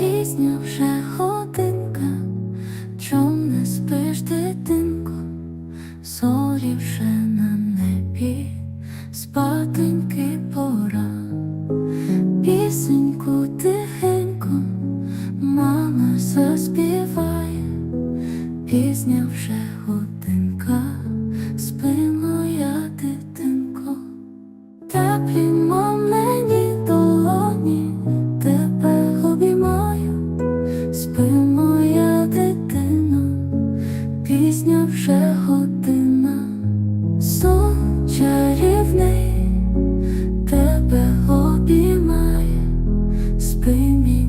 Пізня вже годинка, чом не спиш, дитинко, зорі вже на небі, спатеньки пора, пісеньку тихенько, мама заспіває, пізня вже годинка, вже година, сон чарівний, тебе обіймає, спи мій